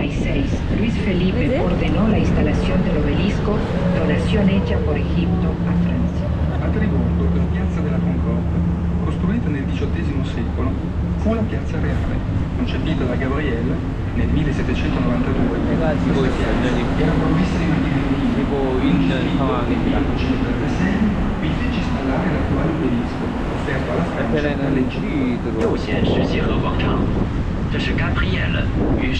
1936, Luis Felipe ordenó la instalación del obelisco, donación hecha por Egipto a Francia. A Trigordo, la piazza della Concordia, costruita nel XVIII secolo, fu la piazza reale, concepita da Gabriele nel 1792, dove piazze erano promesse di venire, il fece installare l'attuale obelisco, offerto alla Francia 于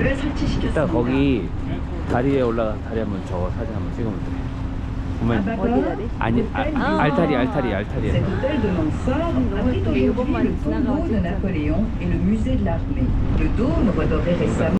를 설치시켰습니다. 일단 거기 다리에 올라가 다리 한번 저거 사진 한번 찍으면 돼. 보면 어디 다리? 아니 아, 아. 알타리 알타리 알타리. Cet hôtel de Mansart abrite aujourd'hui le tombeau de Napoléon et le musée de l'armée. Le dôme redoré récemment